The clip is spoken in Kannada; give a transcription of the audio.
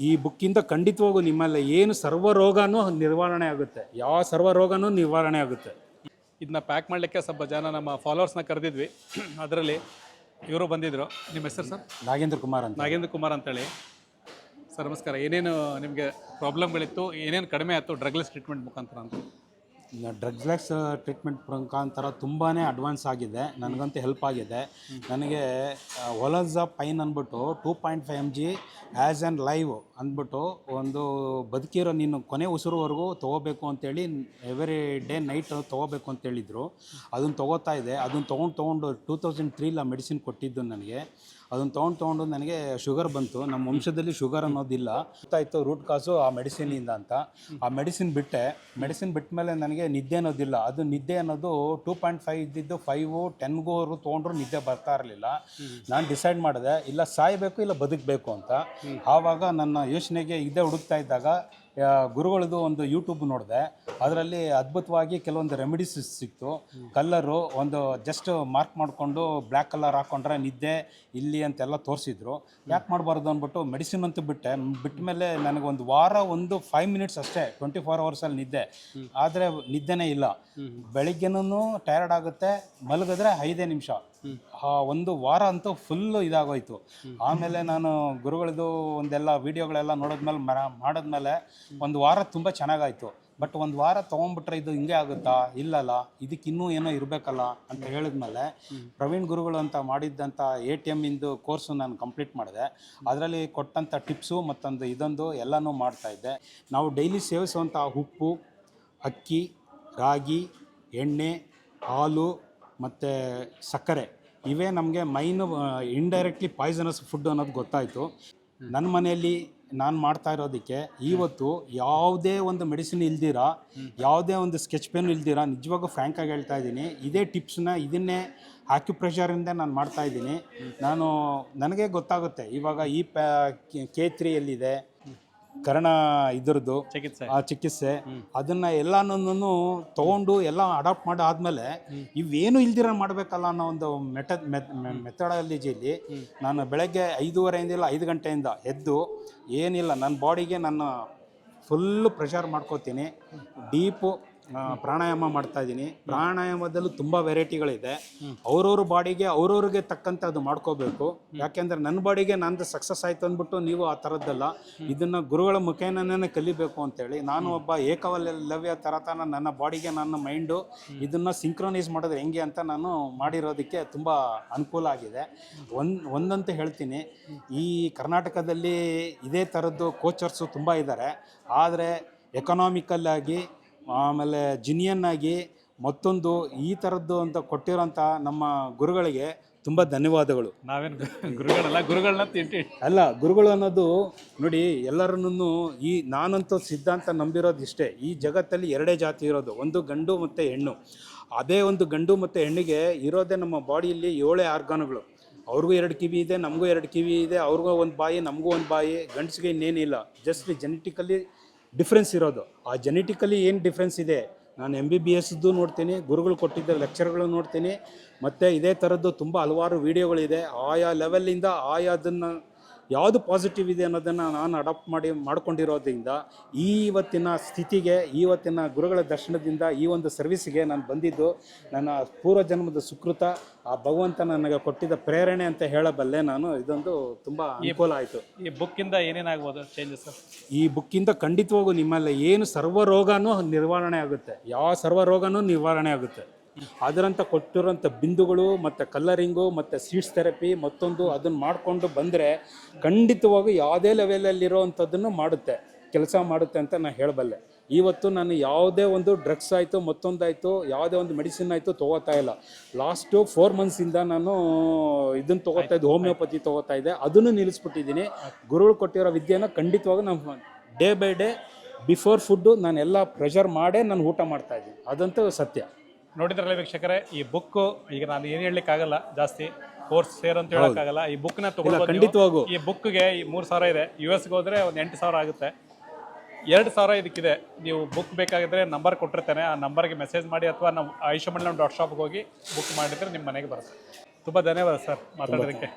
ಈ ಬುಕ್ಕಿಂದ ಖಂಡಿತವಾಗೂ ನಿಮ್ಮಲ್ಲಿ ಏನು ಸರ್ವ ರೋಗನೂ ನಿವಾರಣೆ ಆಗುತ್ತೆ. ಯಾವ ಸರ್ವ ರೋಗನೂ ನಿವಾರಣೆ ಆಗುತ್ತೆ. ಇದನ್ನ ಪ್ಯಾಕ್ ಮಾಡಲಿಕ್ಕೆ ಸ್ವಲ್ಪ ಜನ ನಮ್ಮ ಫಾಲೋವರ್ಸ್ನ ಕರೆದಿದ್ವಿ. ಅದರಲ್ಲಿ ಇವರು ಬಂದಿದ್ದರು ನಿಮ್ಮ ಹೆಸರು ಸರ್? ನಾಗೇಂದ್ರ ಕುಮಾರ್ ಅಂತ. ನಾಗೇಂದ್ರ ಕುಮಾರ್ ಅಂತೇಳಿ. ಸರ್ ನಮಸ್ಕಾರ. ಏನೇನು ನಿಮಗೆ ಪ್ರಾಬ್ಲಮ್ಗಳಿತ್ತು ಏನೇನು ಕಡಿಮೆ ಆಯಿತು? ಡ್ರಗ್ಲೆಸ್ ಟ್ರೀಟ್ಮೆಂಟ್ ಮುಖಾಂತರ ಅಂತ. ಡ್ರಗ್ಸ್ಲೆಸ್ ಟ್ರೀಟ್ಮೆಂಟ್ ಮುಖಾಂತರ ತುಂಬಾ ಅಡ್ವಾನ್ಸ್ ಆಗಿದೆ. ನನಗಂತೂ ಹೆಲ್ಪ್ ಆಗಿದೆ. ನನಗೆ ಒಲಜ ಪೈನ್ ಅಂದ್ಬಿಟ್ಟು two point five M G as an live ಅಂದ್ಬಿಟ್ಟು ಒಂದು ಬದುಕಿರೋ ನೀನು ಕೊನೆ ಉಸಿರುವರೆಗೂ ತೊಗೋಬೇಕು ಅಂತೇಳಿ ಎವ್ರಿ ಡೇ ನೈಟ್ ತೊಗೋಬೇಕು ಅಂತ ಹೇಳಿದರು. ಅದನ್ನು ತೊಗೋತಾ ಇದೆ. ಅದನ್ನು ತೊಗೊಂಡು ತೊಗೊಂಡು ಟೂ ತೌಸಂಡ್ ತ್ರೀಲ ಮೆಡಿಸಿನ್ ಕೊಟ್ಟಿದ್ದು ನನಗೆ. ಅದನ್ನು ತೊಗೊಂಡು ತೊಗೊಂಡು ನನಗೆ ಶುಗರ್ ಬಂತು. ನಮ್ಮ ವಂಶದಲ್ಲಿ ಶುಗರ್ ಅನ್ನೋದಿಲ್ಲ. ಗೊತ್ತಾಯಿತು ರೂಟ್ ಕಾಸು ಆ ಮೆಡಿಸಿನಿಂದ ಅಂತ. ಆ ಮೆಡಿಸಿನ್ ಬಿಟ್ಟೆ. ಮೆಡಿಸಿನ್ ಬಿಟ್ಟ ಮೇಲೆ ನನಗೆ ನಿದ್ದೆ ಅನ್ನೋದಿಲ್ಲ. ಅದು ನಿದ್ದೆ ಅನ್ನೋದು ಟೂ ಪಾಯಿಂಟ್ ಫೈವ್ ಇದ್ದಿದ್ದು ಫೈವು ಅವರು ತೊಗೊಂಡ್ರು ನಿದ್ದೆ ಬರ್ತಾ ಇರಲಿಲ್ಲ. ನಾನು ಡಿಸೈಡ್ ಮಾಡಿದೆ ಇಲ್ಲ ಸಾಯಬೇಕು ಇಲ್ಲ ಬದುಕಬೇಕು ಅಂತ. ಆವಾಗ ನನ್ನ ಯೋಚನೆಗೆ ಇದೇ ಹುಡುಕ್ತಾ ಇದ್ದಾಗ ಗುರುಗಳದ್ದು ಒಂದು ಯೂಟ್ಯೂಬ್ ನೋಡಿದೆ. ಅದರಲ್ಲಿ ಅದ್ಭುತವಾಗಿ ಕೆಲವೊಂದು ರೆಮಿಡೀಸ್ ಸಿಕ್ತು. ಕಲ್ಲರು ಒಂದು ಜಸ್ಟ್ ಮಾರ್ಕ್ ಮಾಡಿಕೊಂಡು ಬ್ಲ್ಯಾಕ್ ಕಲರ್ ಹಾಕ್ಕೊಂಡ್ರೆ ನಿದ್ದೆ ಇಲ್ಲಿ ಅಂತೆಲ್ಲ ತೋರಿಸಿದ್ರು. ಯಾಕೆ ಮಾಡಬಾರ್ದು ಅಂದ್ಬಿಟ್ಟು ಮೆಡಿಸಿನ್ ಅಂತೂ ಬಿಟ್ಟೆ. ಬಿಟ್ಟ ಮೇಲೆ ನನಗೆ ಒಂದು ವಾರ ಒಂದು ಫೈವ್ ಮಿನಿಟ್ಸ್ ಅಷ್ಟೇ ಟ್ವೆಂಟಿ ಫೋರ್ ಅವರ್ಸಲ್ಲಿ ನಿದ್ದೆ. ಆದರೆ ನಿದ್ದೆನೇ ಇಲ್ಲ. ಬೆಳಿಗ್ಗೆನೂ ಟಯರ್ಡ್ ಆಗುತ್ತೆ. ಮಲಗಿದ್ರೆ ಐದೇ ನಿಮಿಷ. ಆ ಒಂದು ವಾರ ಅಂತೂ ಫುಲ್ಲು ಇದಾಗೋಯ್ತು. ಆಮೇಲೆ ನಾನು ಗುರುಗಳದ್ದು ಒಂದೆಲ್ಲ ವಿಡಿಯೋಗಳೆಲ್ಲ ನೋಡಿದ್ಮೇಲೆ ಮರ ಮಾಡಿದ್ಮೇಲೆ ಒಂದು ವಾರ ತುಂಬ ಚೆನ್ನಾಗಾಯ್ತು. ಬಟ್ ಒಂದು ವಾರ ತೊಗೊಂಡ್ಬಿಟ್ರೆ ಇದು ಹಿಂಗೆ ಆಗುತ್ತಾ? ಇಲ್ಲಲ್ಲ ಇದಕ್ಕೆ ಇನ್ನೂ ಏನೋ ಇರಬೇಕಲ್ಲ ಅಂತ ಹೇಳಿದ್ಮೇಲೆ ಪ್ರವೀಣ್ ಗುರುಗಳು ಅಂತ ಮಾಡಿದ್ದಂಥ ಎ ಟಿ ಎಮ್ಮಿಂದು ಕೋರ್ಸು ನಾನು ಕಂಪ್ಲೀಟ್ ಮಾಡಿದೆ. ಅದರಲ್ಲಿ ಕೊಟ್ಟಂಥ ಟಿಪ್ಸು ಮತ್ತೊಂದು ಇದೊಂದು ಎಲ್ಲನೂ ಮಾಡ್ತಾ ಇದ್ದೆ. ನಾವು ಡೈಲಿ ಸೇವಿಸುವಂಥ ಉಪ್ಪು ಅಕ್ಕಿ ರಾಗಿ ಎಣ್ಣೆ ಹಾಲು ಮತ್ತು ಸಕ್ಕರೆ, ಇವೇ ನಮಗೆ ಮೈನ್ ಇಂಡೈರೆಕ್ಟ್ಲಿ ಪಾಯ್ಸನಸ್ ಫುಡ್ ಅನ್ನೋದು ಗೊತ್ತಾಯಿತು. ನನ್ನ ಮನೆಯಲ್ಲಿ ನಾನು ಮಾಡ್ತಾ ಇರೋದಕ್ಕೆ ಇವತ್ತು ಯಾವುದೇ ಒಂದು ಮೆಡಿಸಿನ್ ಇಲ್ದಿರ, ಯಾವುದೇ ಒಂದು ಸ್ಕೆಚ್ ಪೆನ್ ಇಲ್ದಿರ ನಿಜವಾಗೂ ಫ್ರ್ಯಾಂಕಾಗಿ ಹೇಳ್ತಾ ಇದ್ದೀನಿ. ಇದೇ ಟಿಪ್ಸ್ನ ಇದನ್ನೇ ಆಕ್ಯುಪ್ರೆಷರಿಂದ ನಾನು ಮಾಡ್ತಾ ಇದ್ದೀನಿ. ನಾನು, ನನಗೆ ಗೊತ್ತಾಗುತ್ತೆ. ಇವಾಗ ಈ ಪ್ಯಾ ಕೆ ತ್ರೀ ಎಲ್ಲಿದೆ ಕರ್ಣ ಇದ್ರದ್ದು ಚಿಕಿತ್ಸೆ. ಆ ಚಿಕಿತ್ಸೆ ಅದನ್ನ ಎಲ್ಲಾನು ತಗೊಂಡು ಎಲ್ಲ ಅಡಾಪ್ಟ್ ಮಾಡಿ ಆದ್ಮೇಲೆ ಇವೇನು ಇಲ್ದಿರ ಮಾಡಬೇಕಲ್ಲ ಅನ್ನೋ ಒಂದು ಮೆಟ ಮೆಥಡಾಲಜಿಯಲ್ಲಿ ನಾನು ಬೆಳಗ್ಗೆ ಐದೂವರೆಯಿಂದ ಇಲ್ಲ ಐದು ಗಂಟೆಯಿಂದ ಎದ್ದು ಏನಿಲ್ಲ ನನ್ನ ಬಾಡಿಗೆ ನಾನು ಫುಲ್ಲು ಪ್ರೆಷರ್ ಮಾಡ್ಕೋತೀನಿ. ಡೀಪು ಪ್ರಾಣಾಯಾಮ ಮಾಡ್ತಾ ಇದ್ದೀನಿ ಪ್ರಾಣಾಯಾಮದಲ್ಲೂ ತುಂಬ ವೆರೈಟಿಗಳಿದೆ. ಅವ್ರವ್ರ ಬಾಡಿಗೆ ಅವ್ರವ್ರಿಗೆ ತಕ್ಕಂತೆ ಅದು ಮಾಡ್ಕೋಬೇಕು. ಯಾಕೆಂದ್ರೆ ನನ್ನ ಬಾಡಿಗೆ ನಂದು ಸಕ್ಸಸ್ ಆಯ್ತು ಅಂದ್ಬಿಟ್ಟು ನೀವು ಆ ಥರದ್ದಲ್ಲ ಇದನ್ನ ಗುರುಗಳ ಮುಖೇನನೇ ಕಲಿಬೇಕು ಅಂತೇಳಿ ನಾನು ಒಬ್ಬ ಏಕವಲ್ಯವ್ಯ ತರತನ ನನ್ನ ಬಾಡಿಗೆ, ನನ್ನ ಮೈಂಡು ಇದನ್ನ ಸಿಂಕ್ರೋನೈಸ್ ಮಾಡೋದು ಹೆಂಗೆ ಅಂತ ನಾನು ಮಾಡಿರೋದಕ್ಕೆ ತುಂಬ ಅನುಕೂಲ ಆಗಿದೆ. ಒಂದು, ಒಂದಂತ ಹೇಳ್ತೀನಿ. ಈ ಕರ್ನಾಟಕದಲ್ಲಿ ಇದೇ ಥರದ್ದು ಕೋಚರ್ಸು ತುಂಬ ಇದ್ದಾರೆ ಆದರೆ ಎಕನಾಮಿಕಲ್ ಆಗಿ ಆಮೇಲೆ ಜಿನಿಯನ್ನಾಗಿ ಮತ್ತೊಂದು ಈ ಥರದ್ದು ಅಂತ ಕೊಟ್ಟಿರೋಂಥ ನಮ್ಮ ಗುರುಗಳಿಗೆ ತುಂಬ ಧನ್ಯವಾದಗಳು. ನಾವೇನು ಗುರುಗಳಲ್ಲ ಗುರುಗಳನ್ನ ತಿಂಟಿ ಅಲ್ಲ ಗುರುಗಳು ಅನ್ನೋದು ನೋಡಿ ಎಲ್ಲರನ್ನೂ ಈ ನಾನಂತೂ ಸಿದ್ಧಾಂತ ನಂಬಿರೋದು ಇಷ್ಟೇ. ಈ ಜಗತ್ತಲ್ಲಿ ಎರಡೇ ಜಾತಿ ಇರೋದು ಒಂದು ಗಂಡು ಮತ್ತು ಹೆಣ್ಣು. ಅದೇ ಒಂದು ಗಂಡು ಮತ್ತು ಹೆಣ್ಣಿಗೆ ಇರೋದೇ ನಮ್ಮ ಬಾಡಿಯಲ್ಲಿ ಏಳೇ ಆರ್ಗಾನುಗಳು. ಅವ್ರಿಗೂ ಎರಡು ಕಿವಿ ಇದೆ ನಮಗೂ ಎರಡು ಕಿವಿ ಇದೆ ಅವ್ರಿಗೂ ಒಂದು ಬಾಯಿ ನಮಗೂ ಒಂದು ಬಾಯಿ ಗಂಡಸಿಗೆ ಇನ್ನೇನಿಲ್ಲ. ಜಸ್ಟ್ ಜೆನೆಟಿಕಲಿ ಡಿಫ್ರೆನ್ಸ್ ಇರೋದು. ಆ ಜೆನೆಟಿಕಲಿ ಏನು ಡಿಫ್ರೆನ್ಸ್ ಇದೆ? ನಾನು ಎಂ ಬಿ ಬಿ ಎಸ್ದು ನೋಡ್ತೀನಿ, ಗುರುಗಳು ಕೊಟ್ಟಿದ್ದ ಲೆಕ್ಚರ್ಗಳು ನೋಡ್ತೀನಿ, ಮತ್ತು ಇದೇ ಥರದ್ದು ತುಂಬ ಹಲವಾರು ವೀಡಿಯೋಗಳಿದೆ ಆಯಾ ಲೆವೆಲ್ಲಿಂದ ಆಯಾದನ್ನು ಯಾವುದು ಪಾಸಿಟಿವ್ ಇದೆ ಅನ್ನೋದನ್ನು ನಾನು ಅಡಾಪ್ಟ್ ಮಾಡಿ ಮಾಡ್ಕೊಂಡಿರೋದ್ರಿಂದ ಈ ಇವತ್ತಿನ ಸ್ಥಿತಿಗೆ ಇವತ್ತಿನ ಗುರುಗಳ ದರ್ಶನದಿಂದ ಈ ಒಂದು ಸರ್ವಿಸ್ಗೆ ನಾನು ಬಂದಿದ್ದು ನನ್ನ ಪೂರ್ವ ಜನ್ಮದ ಸುಕೃತ ಆ ಭಗವಂತ ನನಗೆ ಕೊಟ್ಟಿದ್ದ ಪ್ರೇರಣೆ ಅಂತ ಹೇಳಬಲ್ಲೆ ನಾನು. ಇದೊಂದು ತುಂಬ ಅನುಕೂಲ ಆಯಿತು. ಈ ಬುಕ್ಕಿಂದ ಏನೇನಾಗ್ಬೋದು ಚೇಂಜಸ್ ಈ ಬುಕ್ಕಿಂದ ಖಂಡಿತವಾಗೂ ನಿಮ್ಮಲ್ಲಿ ಏನು ಸರ್ವ ರೋಗನೂ ನಿವಾರಣೆ ಆಗುತ್ತೆ. ಯಾವ ಸರ್ವ ರೋಗನೂ ನಿವಾರಣೆ ಆಗುತ್ತೆ. ಅದರಂತ ಕೊಟ್ಟಿರೋಂಥ ಬಿಂದುಗಳು ಮತ್ತು ಕಲ್ಲರಿಂಗು ಮತ್ತು ಸೀಟ್ಸ್ ಥೆರಪಿ ಮತ್ತೊಂದು ಅದನ್ನು ಮಾಡಿಕೊಂಡು ಬಂದರೆ ಖಂಡಿತವಾಗೂ ಯಾವುದೇ ಲೆವೆಲಲ್ಲಿರೋವಂಥದ್ದನ್ನು ಮಾಡುತ್ತೆ, ಕೆಲಸ ಮಾಡುತ್ತೆ ಅಂತ ನಾನು ಹೇಳಬಲ್ಲೆ. ಇವತ್ತು ನಾನು ಯಾವುದೇ ಒಂದು ಡ್ರಗ್ಸ್ ಆಯಿತು ಮತ್ತೊಂದಾಯಿತು, ಯಾವುದೇ ಒಂದು ಮೆಡಿಸಿನ್ ಆಯಿತು ತೊಗೋತಾ ಇಲ್ಲ. ಲಾಸ್ಟು ಫೋರ್ ಮಂತ್ಸಿಂದ ನಾನು ಇದನ್ನು ತೊಗೋತಾ ಇದ್ದೆ ಹೋಮಿಯೋಪತಿ ತೊಗೋತಾ ಇದ್ದೆ, ಅದನ್ನು ನಿಲ್ಲಿಸ್ಬಿಟ್ಟಿದ್ದೀನಿ. ಗುರುಗಳು ಕೊಟ್ಟಿರೋ ವಿದ್ಯೆನ ಖಂಡಿತವಾಗೂ ನಾನು day by day before food ನಾನು ಎಲ್ಲ ಪ್ರೆಷರ್ ಮಾಡೇ ನಾನು ಊಟ ಮಾಡ್ತಾ ಇದ್ದೀನಿ. ಅದಂತೂ ಸತ್ಯ. ನೋಡಿದ್ರಲ್ಲ ವೀಕ್ಷಕರೇ ಈ ಬುಕ್ ಈಗ ನಾನು ಏನು ಹೇಳಲಿಕ್ಕಾಗಲ್ಲ ಜಾಸ್ತಿ ಕೋರ್ಸ್ ಸೇರ್ ಅಂತ ಹೇಳಕ್ಕಾಗಲ್ಲ. ಈ ಬುಕ್ನ. ಖಂಡಿತವಾಗೂ. ಈ ಬುಕ್ಗೆ ಈ ಮೂರು ಸಾವಿರ ಇದೆ. ಯು ಎಸ್ಗೆ ಹೋದ್ರೆ ಒಂದು ಎಂಟು ಸಾವಿರ ಆಗುತ್ತೆ. ಎರಡು ಸಾವಿರ ಇದಕ್ಕಿದೆ. ನೀವು ಬುಕ್ ಬೇಕಾಗಿದ್ರೆ ನಂಬರ್ ಕೊಟ್ಟಿರ್ತೇನೆ. ಆ ನಂಬರ್ಗೆ ಮೆಸೇಜ್ ಮಾಡಿ ಅಥವಾ ನಾವು ಆಯುಷಮಂಡಲಂ ಡಾಟ್ ಶಾಪ್ಗೆ ಹೋಗಿ ಬುಕ್ ಮಾಡಿದ್ರೆ ನಿಮ್ಮ ಮನೆಗೆ ಬರುತ್ತೆ. ತುಂಬ ಧನ್ಯವಾದ ಸರ್ ಮಾತಾಡೋದಕ್ಕೆ.